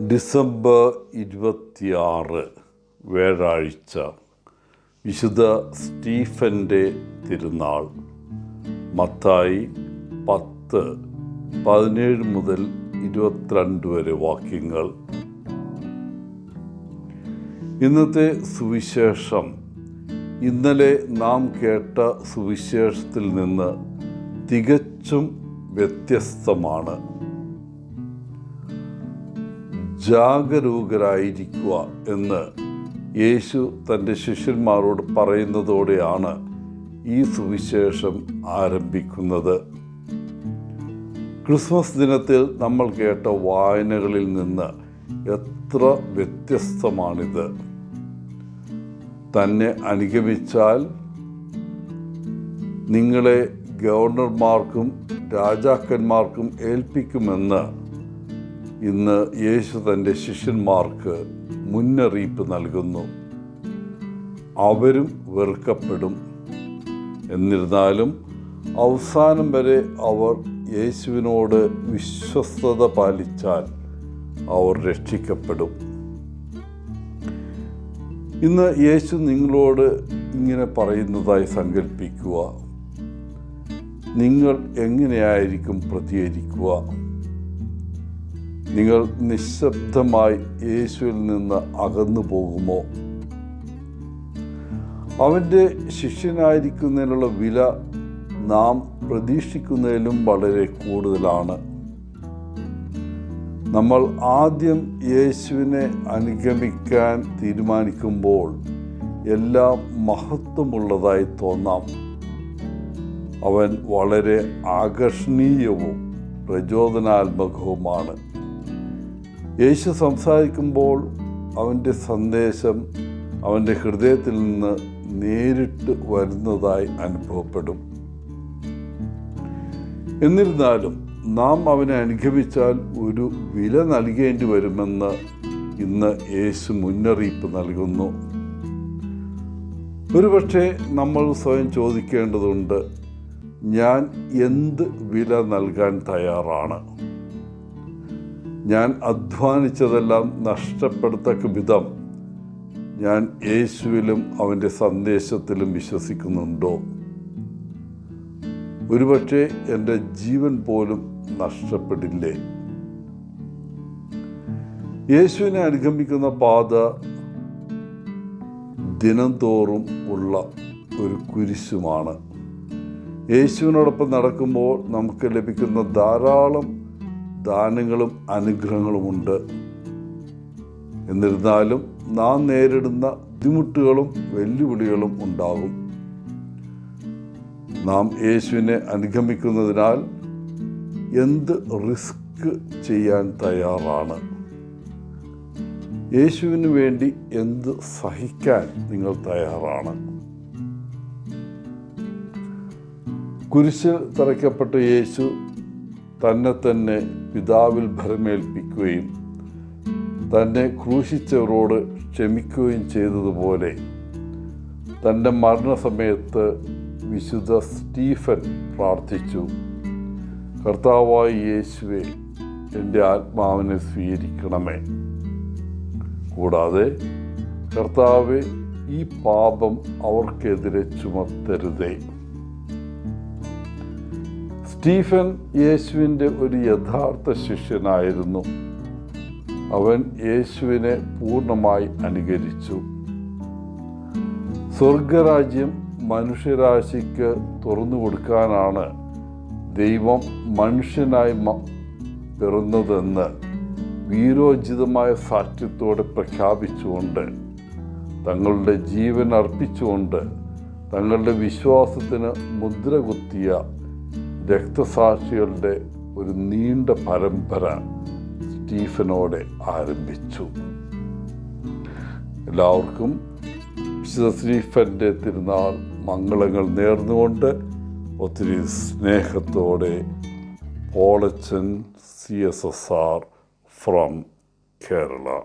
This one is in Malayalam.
ഡിസംബർ ഇരുപത്തിയാറ് വ്യാഴാഴ്ച വിശുദ്ധ സ്റ്റീഫന്റെ തിരുനാൾ. മത്തായി പത്ത് പതിനേഴ് മുതൽ ഇരുപത്തിരണ്ട് വരെ വാക്യങ്ങൾ. ഇന്നത്തെ സുവിശേഷം. ഇന്നലെ നാം കേട്ട സുവിശേഷത്തിൽ നിന്ന് തികച്ചും വ്യത്യസ്തമാണ്. ജാഗരൂകരായിരിക്കുക എന്ന് യേശു തന്റെ ശിഷ്യന്മാരോട് പറയുന്നതോടെയാണ് ഈ സുവിശേഷം ആരംഭിക്കുന്നത്. ക്രിസ്മസ് ദിനത്തിൽ നമ്മൾ കേട്ട വായനകളിൽ നിന്ന് എത്ര വ്യത്യസ്തമാണിത്. തന്നെ അനുഗമിച്ചാൽ നിങ്ങളെ ഗവർണർമാർക്കും രാജാക്കന്മാർക്കും ഏൽപ്പിക്കുമെന്ന് ഇന്ന് യേശു തന്റെ ശിഷ്യന്മാർക്ക് മുന്നറിയിപ്പ് നൽകുന്നു. അവരും വെറുക്കപ്പെടും. എന്നിരുന്നാലും അവസാനം വരെ അവർ യേശുവിനോട് വിശ്വസ്തത പാലിച്ചാൽ അവർ രക്ഷിക്കപ്പെടും. ഇന്ന് യേശു നിങ്ങളോട് ഇങ്ങനെ പറയുന്നതായി സങ്കല്പിക്കുക നിങ്ങൾ എങ്ങനെയായിരിക്കും പ്രതികരിക്കുക? നിങ്ങൾ നിശബ്ദമായി യേശുവിൽ നിന്ന് അകന്നു പോകുമോ? അവന്റെ ശിഷ്യനായിരിക്കുന്നതിനുള്ള വില നാം പ്രതീക്ഷിക്കുന്നതിലും വളരെ കൂടുതലാണ്. നമ്മൾ ആദ്യം യേശുവിനെ അനുഗമിക്കാൻ തീരുമാനിക്കുമ്പോൾ എല്ലാം മഹത്വമുള്ളതായി തോന്നാം. അവൻ വളരെ ആകർഷണീയവും പ്രചോദനാത്മകവുമാണ്. യേശു സംസാരിക്കുമ്പോൾ അവന്റെ സന്ദേശം അവന്റെ ഹൃദയത്തിൽ നിന്ന് നേരിട്ട് വരുന്നതായി അനുഭവപ്പെടും. എന്നിരുന്നാലും നാം അവനെ അനുഗമിച്ചാൽ ഒരു വില നൽകേണ്ടി വരുമെന്ന് ഇന്ന് യേശു മുന്നറിയിപ്പ് നൽകുന്നു. ഒരുപക്ഷെ നമ്മൾ സ്വയം ചോദിക്കേണ്ടതുണ്ട് ഞാൻ എന്ത് വില നൽകാൻ തയ്യാറാണ്? ഞാൻ അധ്വാനിച്ചതെല്ലാം നഷ്ടപ്പെടുത്തക്ക വിധം ഞാൻ യേശുവിലും അവന്റെ സന്ദേശത്തിലും വിശ്വസിക്കുന്നുണ്ടോ? ഒരുപക്ഷെ എന്റെ ജീവൻ പോലും നഷ്ടപ്പെടില്ലേ? യേശുവിനെ അനുഗമിക്കുന്ന പാത ദിനംതോറും ഉള്ള ഒരു കുരിശുമാണ്. യേശുവിനോടൊപ്പം നടക്കുമ്പോൾ നമുക്ക് ലഭിക്കുന്ന ധാരാളം ദാനങ്ങളും അനുഗ്രഹങ്ങളുമുണ്ട് എന്നിരുന്നാലും നാം നേരിടുന്ന ബുദ്ധിമുട്ടുകളും വെല്ലുവിളികളും ഉണ്ടാകും. നാം യേശുവിനെ അനുഗമിക്കുന്നതിനാൽ എന്ത് റിസ്ക് ചെയ്യാൻ തയ്യാറാണ്? യേശുവിന് വേണ്ടി എന്ത് സഹിക്കാൻ നിങ്ങൾ തയ്യാറാണ്? കുരിശിൽ തറയ്ക്കപ്പെട്ട യേശു തന്നെ തന്നെ പിതാവിൽ ഭരമേൽപ്പിക്കുകയും തന്നെ ക്രൂശിച്ചവരോട് ക്ഷമിക്കുകയും ചെയ്തതുപോലെ. തന്റെ മരണസമയത്ത് വിശുദ്ധ സ്റ്റീഫൻ പ്രാർത്ഥിച്ചു കർത്താവായ യേശുവെ എന്റെ ആത്മാവിനെ സ്വീകരിക്കണമേ. കൂടാതെ കർത്താവ് ഈ പാപം അവർക്കെതിരെ ചുമത്തരുതേ. സ്റ്റീഫൻ യേശുവിന്റെ ഒരു യഥാർത്ഥ ശിഷ്യനായിരുന്നു. അവൻ യേശുവിനെ പൂർണമായി അനുകരിച്ചു. സ്വർഗരാജ്യം മനുഷ്യരാശിക്ക് തുറന്നു കൊടുക്കാനാണ് ദൈവം മനുഷ്യനായി പിറന്നതെന്ന് വീരോചിതമായ സാക്ഷ്യത്തോടെ പ്രഖ്യാപിച്ചുകൊണ്ട് തങ്ങളുടെ ജീവൻ അർപ്പിച്ചുകൊണ്ട് തങ്ങളുടെ വിശ്വാസത്തിന് മുദ്ര കുത്തിയ രക്തസാക്ഷികളുടെ ഒരു നീണ്ട പരമ്പര സ്റ്റീഫനോടെ ആരംഭിച്ചു. എല്ലാവർക്കും വിശുദ്ധ സ്റ്റീഫന്റെ തിരുനാൾ മംഗളങ്ങൾ നേർന്നുകൊണ്ട് ഒത്തിരി സ്നേഹത്തോടെ Polachan C S S R from Kerala.